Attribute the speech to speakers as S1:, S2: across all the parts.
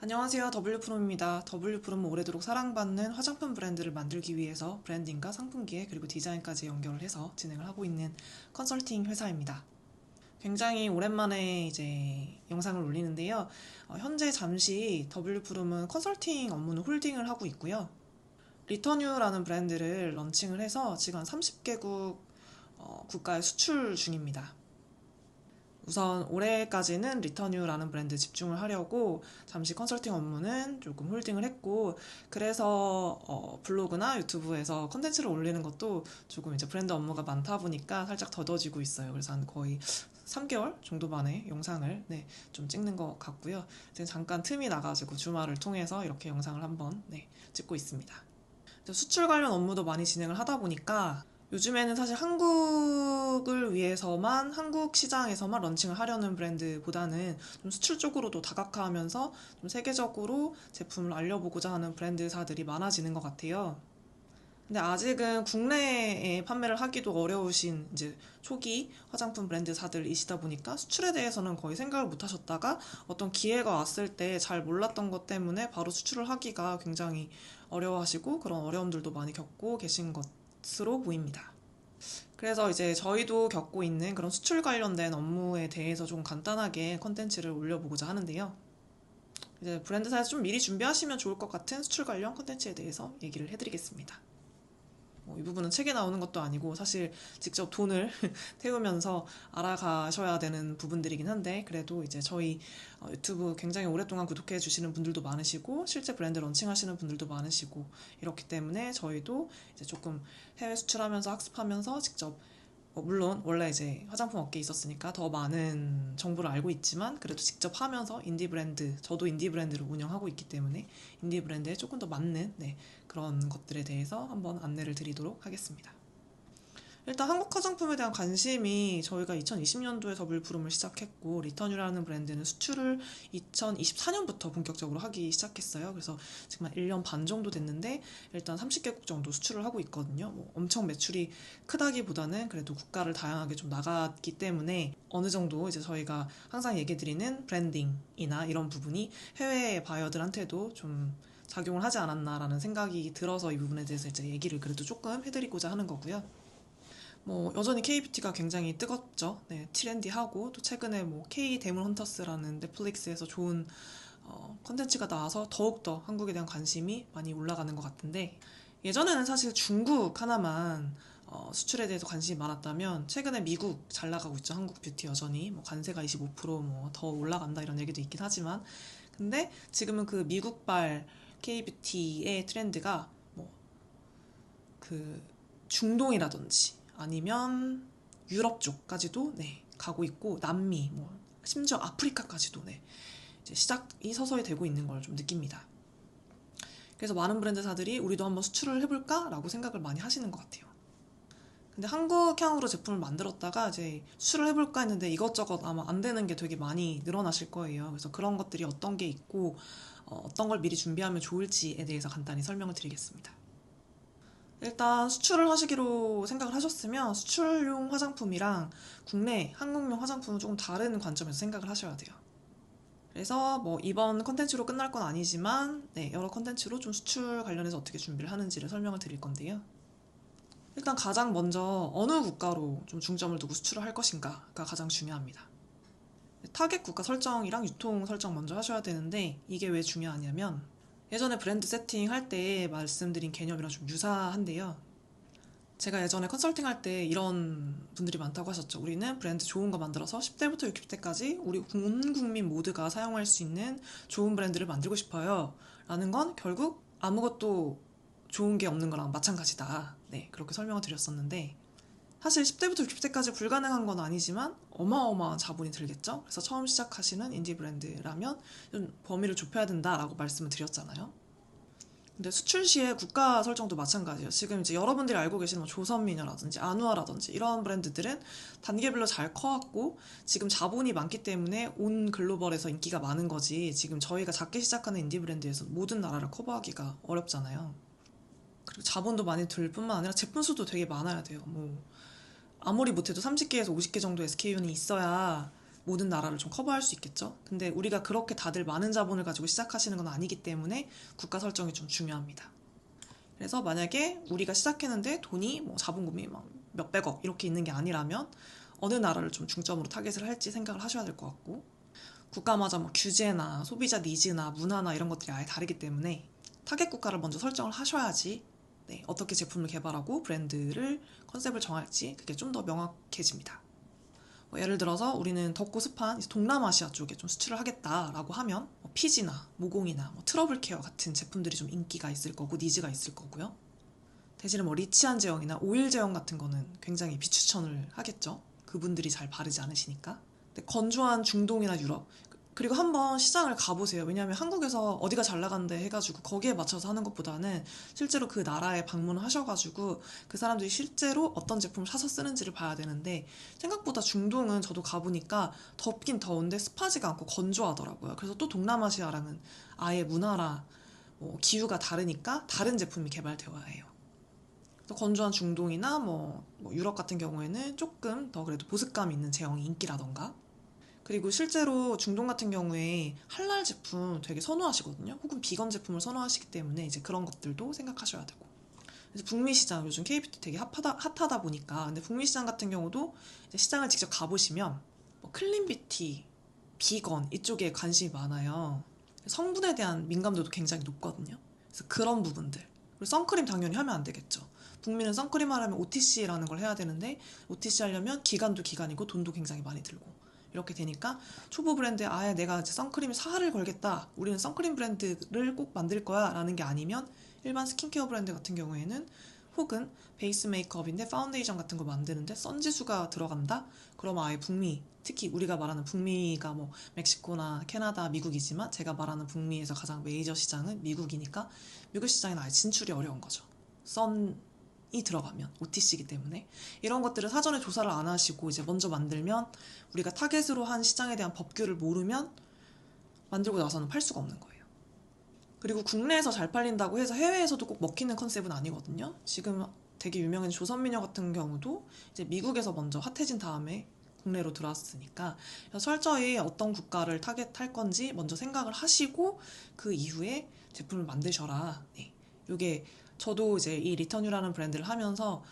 S1: 안녕하세요. W프롬입니다. W프롬은 오래도록 사랑받는 화장품 브랜드를 만들기 위해서 브랜딩과 상품 기획 그리고 디자인까지 연결을 해서 진행을 하고 있는 컨설팅 회사입니다. 굉장히 오랜만에 이제 영상을 올리는데요. 어, 현재 잠시 W프롬은 컨설팅 업무는 홀딩을 하고 있고요. 리터뉴라는 브랜드를 런칭을 해서 지금 한 30개국 어, 국가에 수출 중입니다. 우선 올해까지는 리터뉴라는 브랜드 집중을 하려고 잠시 컨설팅 업무는 조금 홀딩을 했고 그래서 어, 블로그나 유튜브에서 컨텐츠를 올리는 것도 조금 이제 브랜드 업무가 많다 보니까 살짝 더뎌지고 있어요. 그래서 한 거의 3개월 정도 만에 영상을 네, 좀 찍는 것 같고요. 이제 잠깐 틈이 나가지고 주말을 통해서 이렇게 영상을 한번 네, 찍고 있습니다. 수출 관련 업무도 많이 진행을 하다 보니까 요즘에는 사실 한국을 위해서만 한국 시장에서만 런칭을 하려는 브랜드보다는 좀 수출 쪽으로도 다각화하면서 좀 세계적으로 제품을 알려보고자 하는 브랜드사들이 많아지는 것 같아요. 근데 아직은 국내에 판매를 하기도 어려우신 이제 초기 화장품 브랜드사들이시다 보니까 수출에 대해서는 거의 생각을 못 하셨다가 어떤 기회가 왔을 때 잘 몰랐던 것 때문에 바로 수출을 하기가 굉장히 어려워하시고 그런 어려움들도 많이 겪고 계신 것 것으로 보입니다. 그래서 이제 저희도 겪고 있는 그런 수출 관련된 업무에 대해서 좀 간단하게 컨텐츠를 올려보고자 하는데요. 이제 브랜드사에서 좀 미리 준비하시면 좋을 것 같은 수출 관련 컨텐츠에 대해서 얘기를 해드리겠습니다. 뭐이 부분은 책에 나오는 것도 아니고 사실 직접 돈을 태우면서 알아가셔야 되는 부분들이긴 한데 그래도 이제 저희 어, 유튜브 굉장히 오랫동안 구독해 주시는 분들도 많으시고 실제 브랜드 런칭하시는 분들도 많으시고 이렇기 때문에 저희도 이제 조금 해외 수출하면서 학습하면서 직접 뭐 물론 원래 이제 화장품 업계에 있었으니까 더 많은 정보를 알고 있지만 그래도 직접 하면서 인디 브랜드 저도 인디 브랜드를 운영하고 있기 때문에 인디 브랜드에 조금 더 맞는 네, 그런 것들에 대해서 한번 안내를 드리도록 하겠습니다. 일단 한국 화장품에 대한 관심이 저희가 2020년도에 더블프룸을 시작했고 리턴유라는 브랜드는 수출을 2024년부터 본격적으로 하기 시작했어요. 그래서 지금 한 1년 반 정도 됐는데 일단 30개국 정도 수출을 하고 있거든요. 뭐 엄청 매출이 크다기보다는 그래도 국가를 다양하게 좀 나갔기 때문에 어느 정도 이제 저희가 항상 얘기 드리는 브랜딩이나 이런 부분이 해외 바이어들한테도 좀 작용을 하지 않았나라는 생각이 들어서 이 부분에 대해서 이제 얘기를 그래도 조금 해드리고자 하는 거고요. 뭐 여전히 K-뷰티가 굉장히 뜨겁죠. 네, 트렌디하고 또 최근에 뭐 K 데몬 헌터스라는 넷플릭스에서 좋은 어, 컨텐츠가 나와서 더욱더 한국에 대한 관심이 많이 올라가는 것 같은데 예전에는 사실 중국 하나만 어, 수출에 대해서 관심이 많았다면 최근에 미국 잘 나가고 있죠. 한국 뷰티 여전히 뭐 관세가 25%뭐 더 올라간다 이런 얘기도 있긴 하지만 근데 지금은 그 미국발 K-뷰티의 트렌드가 뭐 그 중동이라든지 아니면 유럽 쪽까지도 네, 가고 있고 남미 뭐 심지어 아프리카까지도 네, 이제 시작이 서서히 되고 있는 걸 좀 느낍니다. 그래서 많은 브랜드사들이 우리도 한번 수출을 해볼까라고 생각을 많이 하시는 것 같아요. 근데 한국향으로 제품을 만들었다가 이제 수출을 해볼까 했는데 이것저것 아마 안 되는 게 되게 많이 늘어나실 거예요. 그래서 그런 것들이 어떤 게 있고 어, 어떤 걸 미리 준비하면 좋을지에 대해서 간단히 설명을 드리겠습니다. 일단 수출을 하시기로 생각을 하셨으면 수출용 화장품이랑 국내 한국용 화장품은 조금 다른 관점에서 생각을 하셔야 돼요. 그래서 뭐 이번 컨텐츠로 끝날 건 아니지만 네, 여러 컨텐츠로 좀 수출 관련해서 어떻게 준비를 하는지를 설명을 드릴 건데요. 일단 가장 먼저 어느 국가로 좀 중점을 두고 수출을 할 것인가가 가장 중요합니다. 타겟 국가 설정이랑 유통 설정 먼저 하셔야 되는데 이게 왜 중요하냐면 예전에 브랜드 세팅 할 때 말씀드린 개념이랑 좀 유사한데요. 제가 예전에 컨설팅 할 때 이런 분들이 많다고 하셨죠. 우리는 브랜드 좋은 거 만들어서 10대부터 60대까지 우리 온 국민 모두가 사용할 수 있는 좋은 브랜드를 만들고 싶어요. 라는 건 결국 아무것도 좋은 게 없는 거랑 마찬가지다. 네, 그렇게 설명을 드렸었는데 사실 10대부터 60대까지 불가능한 건 아니지만 어마어마한 자본이 들겠죠. 그래서 처음 시작하시는 인디 브랜드라면 좀 범위를 좁혀야 된다라고 말씀을 드렸잖아요. 근데 수출 시에 국가 설정도 마찬가지예요. 지금 이제 여러분들이 알고 계시는 뭐 조선미녀라든지 아누아라든지 이런 브랜드들은 단계별로 잘 커왔고 지금 자본이 많기 때문에 온 글로벌에서 인기가 많은 거지 지금 저희가 작게 시작하는 인디 브랜드에서 모든 나라를 커버하기가 어렵잖아요. 그리고 자본도 많이 들 뿐만 아니라 제품 수도 되게 많아야 돼요. 뭐 아무리 못해도 30개에서 50개 정도 SKU는 있어야 모든 나라를 좀 커버할 수 있겠죠. 근데 우리가 그렇게 다들 많은 자본을 가지고 시작하시는 건 아니기 때문에 국가 설정이 좀 중요합니다. 그래서 만약에 우리가 시작했는데 돈이 뭐 자본금이 막 몇백억 이렇게 있는 게 아니라면 어느 나라를 좀 중점으로 타겟을 할지 생각을 하셔야 될 것 같고 국가마다 뭐 규제나 소비자 니즈나 문화나 이런 것들이 아예 다르기 때문에 타겟 국가를 먼저 설정을 하셔야지 네, 어떻게 제품을 개발하고 브랜드를 컨셉을 정할지 그게 좀 더 명확해집니다. 뭐 예를 들어서 우리는 덥고 습한 동남아시아 쪽에 좀 수출을 하겠다라고 하면 뭐 피지나 모공이나 뭐 트러블 케어 같은 제품들이 좀 인기가 있을 거고 니즈가 있을 거고요. 대신에 뭐 리치한 제형이나 오일 제형 같은 거는 굉장히 비추천을 하겠죠. 그분들이 잘 바르지 않으시니까. 건조한 중동이나 유럽 그리고 한번 시장을 가보세요. 왜냐하면 한국에서 어디가 잘 나간대 해가지고 거기에 맞춰서 하는 것보다는 실제로 그 나라에 방문을 하셔가지고 그 사람들이 실제로 어떤 제품을 사서 쓰는지를 봐야 되는데 생각보다 중동은 저도 가보니까 덥긴 더운데 습하지가 않고 건조하더라고요. 그래서 또 동남아시아랑은 아예 문화라 뭐 기후가 다르니까 다른 제품이 개발되어야 해요. 그래서 건조한 중동이나 뭐, 뭐 유럽 같은 경우에는 조금 더 그래도 보습감 있는 제형이 인기라던가 그리고 실제로 중동 같은 경우에 할랄 제품 되게 선호하시거든요. 혹은 비건 제품을 선호하시기 때문에 이제 그런 것들도 생각하셔야 되고. 그래서 북미 시장 요즘 KBT 되게 핫하다, 핫하다 보니까 근데 북미 시장 같은 경우도 시장을 직접 가보시면 뭐 클린 뷰티, 비건 이쪽에 관심이 많아요. 성분에 대한 민감도도 굉장히 높거든요. 그래서 그런 부분들. 그리고 선크림 당연히 하면 안 되겠죠. 북미는 선크림 하려면 OTC라는 걸 해야 되는데 OTC 하려면 기간도 기간이고 돈도 굉장히 많이 들고 이렇게 되니까 초보 브랜드에 아예 내가 이제 선크림 사활을 걸겠다. 우리는 선크림 브랜드를 꼭 만들 거야. 라는 게 아니면 일반 스킨케어 브랜드 같은 경우에는 혹은 베이스 메이크업인데 파운데이션 같은 거 만드는데 선지수가 들어간다? 그러면 아예 북미, 특히 우리가 말하는 북미가 뭐 멕시코나 캐나다, 미국이지만 제가 말하는 북미에서 가장 메이저 시장은 미국이니까 미국 시장에는 아예 진출이 어려운 거죠. 썬 이 들어가면 OTC이기 때문에 이런 것들을 사전에 조사를 안 하시고 이제 먼저 만들면 우리가 타겟으로 한 시장에 대한 법규를 모르면 만들고 나서는 팔 수가 없는 거예요. 그리고 국내에서 잘 팔린다고 해서 해외에서도 꼭 먹히는 컨셉은 아니거든요. 지금 되게 유명한 조선미녀 같은 경우도 이제 미국에서 먼저 핫해진 다음에 국내로 들어왔으니까 철저히 어떤 국가를 타겟할 건지 먼저 생각을 하시고 그 이후에 제품을 만드셔라. 네. 이게 저도 이제 이 리턴유라는 브랜드를 하면서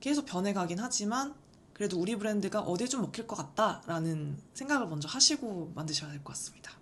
S1: 계속 변해가긴 하지만 그래도 우리 브랜드가 어디에 좀 먹힐 것 같다라는 생각을 먼저 하시고 만드셔야 될 것 같습니다.